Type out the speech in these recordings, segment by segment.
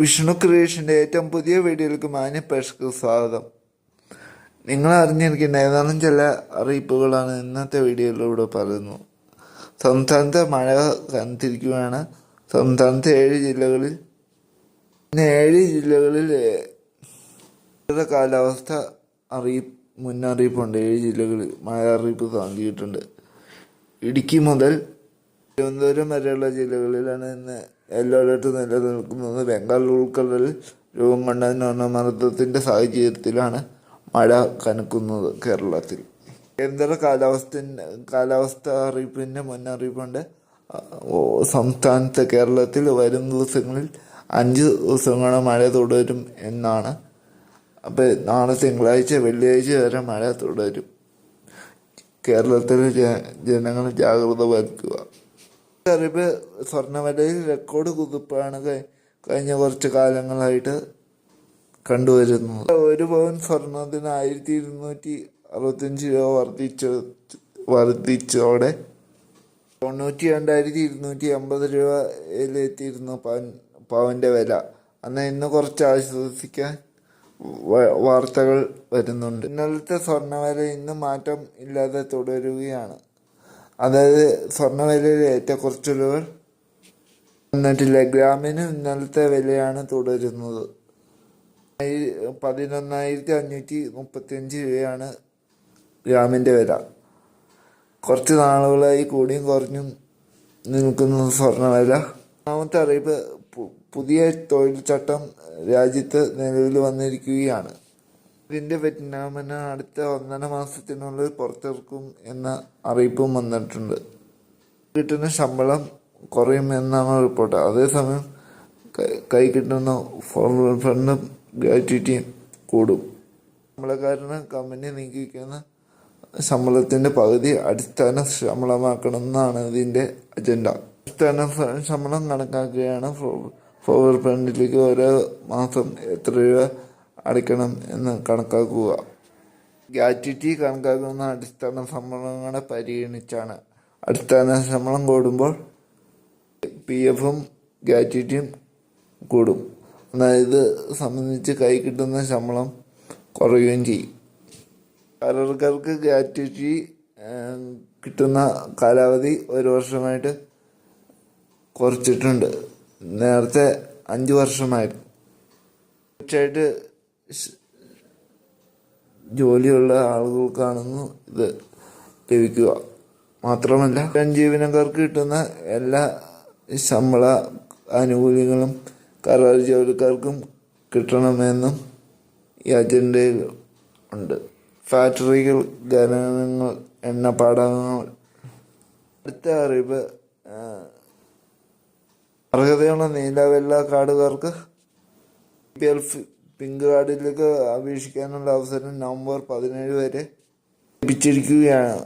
വിഷ്ണു ക്രിയേഷന്റെ ഏറ്റവും പുതിയ വീഡിയോയിലേക്ക് മാന്യ പ്രേക്ഷകർക്ക് സ്വാഗതം. നിങ്ങൾ അറിഞ്ഞിരിക്കേണ്ട ഏതാനും ചില അറിയിപ്പുകളാണ് ഇന്നത്തെ വീഡിയോയിലൂടെ പറയുന്നു സംസ്ഥാനത്ത് മഴ കനത്തിരിക്കുകയാണ് സംസ്ഥാനത്തെ ഏഴ് ജില്ലകളിൽ ഇന്ന് ഏഴ് ജില്ലകളിൽ കാലാവസ്ഥ അറിയിപ്പ് മുന്നറിയിപ്പുണ്ട്. ഏഴ് ജില്ലകളിൽ മഴ അറിയിപ്പ് നൽകിയിട്ടുണ്ട് ഇടുക്കി മുതൽ തിരുവനന്തപുരം വരെയുള്ള ജില്ലകളിലാണ് ഇന്ന് അലർട്ട് നിലനിൽക്കുന്നത് ബംഗാൾ ഉൾക്കടലിൽ രൂപം കൊണ്ട മർദ്ദത്തിന്റെ സാഹചര്യത്തിലാണ് മഴ കനക്കുന്നത് കേരളത്തിൽ. കേന്ദ്ര കാലാവസ്ഥ കാലാവസ്ഥ അറിയിപ്പിന്റെ മുന്നറിയിപ്പുണ്ട്. സംസ്ഥാനത്ത് കേരളത്തിൽ വരും ദിവസങ്ങളിൽ അഞ്ച് ദിവസങ്ങളോളം മഴ തുടരും എന്നാണ്. അപ്പോൾ നാളെ തിങ്കളാഴ്ച വെള്ളിയാഴ്ച വരെ മഴ തുടരും. കേരളത്തിലെ ജനങ്ങൾ ജാഗ്രത പാലിക്കുക. അറിവ് സ്വർണവിലയിൽ റെക്കോർഡ് കുതിപ്പാണ് കഴിഞ്ഞ കുറച്ച് കാലങ്ങളായിട്ട് കണ്ടുവരുന്നത്. ഒരു പവൻ സ്വർണത്തിന് ആയിരത്തി ഇരുന്നൂറ്റി അറുപത്തഞ്ച് രൂപ വർദ്ധിച്ച വർദ്ധിച്ചോടെ തൊണ്ണൂറ്റി രണ്ടായിരത്തി ഇരുന്നൂറ്റി അമ്പത് രൂപയിലെത്തിയിരുന്നു പവൻ പവന്റെ വില. എന്നാൽ ഇന്ന് കുറച്ച് ആശ്വസിക്കാൻ വാർത്തകൾ വരുന്നുണ്ട്. ഇന്നലത്തെ സ്വർണവില ഇന്ന് മാറ്റം ഇല്ലാതെ തുടരുകയാണ്. അതായത് സ്വർണവിലയിൽ ഏറ്റക്കുറച്ചിലുകൾ വന്നിട്ടില്ല. ഗ്രാമിന് ഇന്നലത്തെ വിലയാണ് തുടരുന്നത്. പതിനൊന്നായിരത്തി അഞ്ഞൂറ്റി മുപ്പത്തിയഞ്ച് രൂപയാണ് ഗ്രാമിന്റെ വില. കുറച്ച് നാളുകളായി കൂടിയും കുറഞ്ഞും നിൽക്കുന്ന സ്വർണവില. ഒന്നാമത്തെ അറിയിപ്പ് പുതിയ തൊഴിൽ ചട്ടം രാജ്യത്ത് നിലവിൽ വന്നിരിക്കുകയാണ്. ഇതിന്റെ വിജ്ഞാപനം അടുത്ത ഒന്നര മാസത്തിനുള്ളിൽ പുറത്തിറക്കും എന്ന അറിയിപ്പും വന്നിട്ടുണ്ട്. കിട്ടുന്ന ശമ്പളം കുറയും എന്നാണ് റിപ്പോർട്ട്. അതേസമയം കൈ- കിട്ടുന്ന ഫണ്ടും ഗ്രാറ്റുവിറ്റിയും കൂടും. ശമ്പളക്കാരന് കമ്പനി നീക്കിക്കുന്ന ശമ്പളത്തിന്റെ പകുതി അടിസ്ഥാന ശമ്പളമാക്കണമെന്നാണ് ഇതിന്റെ അജണ്ട അടിസ്ഥാന ശമ്പളം കണക്കാക്കുകയാണ് ഫോർവേഡ് ഫണ്ടിലേക്ക് ഓരോ മാസം എത്ര രൂപ അടയ്ക്കണം എന്ന് കണക്കാക്കുക. ഗ്രാറ്റിറ്റി കണക്കാക്കുന്ന അടിസ്ഥാന ശമ്പളങ്ങളെ പരിഗണിച്ചാണ്. അടിസ്ഥാന ശമ്പളം കൂടുമ്പോൾ പി എഫും ഗ്രാറ്റിറ്റിയും കൂടും. എന്നാൽ ഇത് സംബന്ധിച്ച് കൈ കിട്ടുന്ന ശമ്പളം കുറയുകയും ചെയ്യും. കലർക്കാർക്ക് ഗ്രാറ്റിറ്റി കിട്ടുന്ന കാലാവധി ഒരു വർഷമായിട്ട് കുറച്ചിട്ടുണ്ട്. നേരത്തെ അഞ്ച് വർഷമായിരുന്നു. തീർച്ചയായിട്ട് ജോലിയുള്ള ആളുകൾക്കാണെന്ന് ഇത് ലഭിക്കുക. മാത്രമല്ല ജീവനക്കാർക്ക് കിട്ടുന്ന എല്ലാ ശമ്പള ആനുകൂല്യങ്ങളും കരാർ ജോലിക്കാർക്കും കിട്ടണമെന്നും ഈ അജണ്ടയിൽ ഉണ്ട്. ഫാക്ടറികൾ ഖനനങ്ങൾ എണ്ണപ്പാടങ്ങൾ അടുത്ത അറിവ് അർഹതയുള്ള നീല വെള്ള കാർഡുകാർക്ക് പി എൽ പിങ്ക് കാർഡിലേക്ക് അപേക്ഷിക്കാനുള്ള അവസരം നവംബർ പതിനേഴ് വരെ ലഭിച്ചിരിക്കുകയാണ്.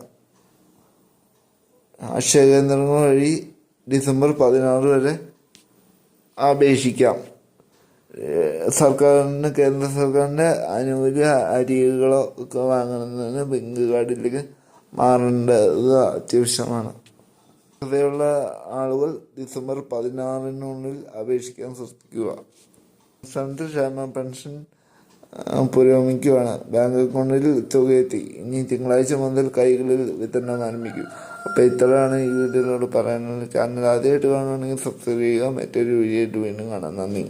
അക്ഷയ കേന്ദ്രങ്ങൾ വഴി ഡിസംബർ പതിനാറ് വരെ അപേക്ഷിക്കാം. സർക്കാരിന് കേന്ദ്ര സർക്കാരിന്റെ ആനുകൂല്യ അരികളോ ഒക്കെ വാങ്ങുന്നതിന് പിങ്ക് കാർഡിലേക്ക് മാറേണ്ടത് അത്യാവശ്യമാണ്. അതെയുള്ള ആളുകൾ ഡിസംബർ പതിനാറിനുള്ളിൽ അപേക്ഷിക്കാൻ ശ്രദ്ധിക്കുക. സംസ്ഥാനത്ത് ക്ഷേമ പെൻഷൻ പുരോഗമിക്കുകയാണ് ബാങ്ക് അക്കൗണ്ടിൽ തുക എത്തി. ഇനി തിങ്കളാഴ്ച മുതൽ കൈകളിൽ വിതരണം ആരംഭിക്കും. അപ്പോൾ ഇത്രയാണ് ഈ വീഡിയോയിലൂടെ പറയാനുള്ളത്. ചാനൽ ആദ്യമായിട്ട് കാണുകയാണെങ്കിൽ സബ്സ്ക്രൈബ് ചെയ്യുക. മറ്റൊരു വീഡിയോ ആയിട്ട് വീണ്ടും കാണാം. നന്ദി.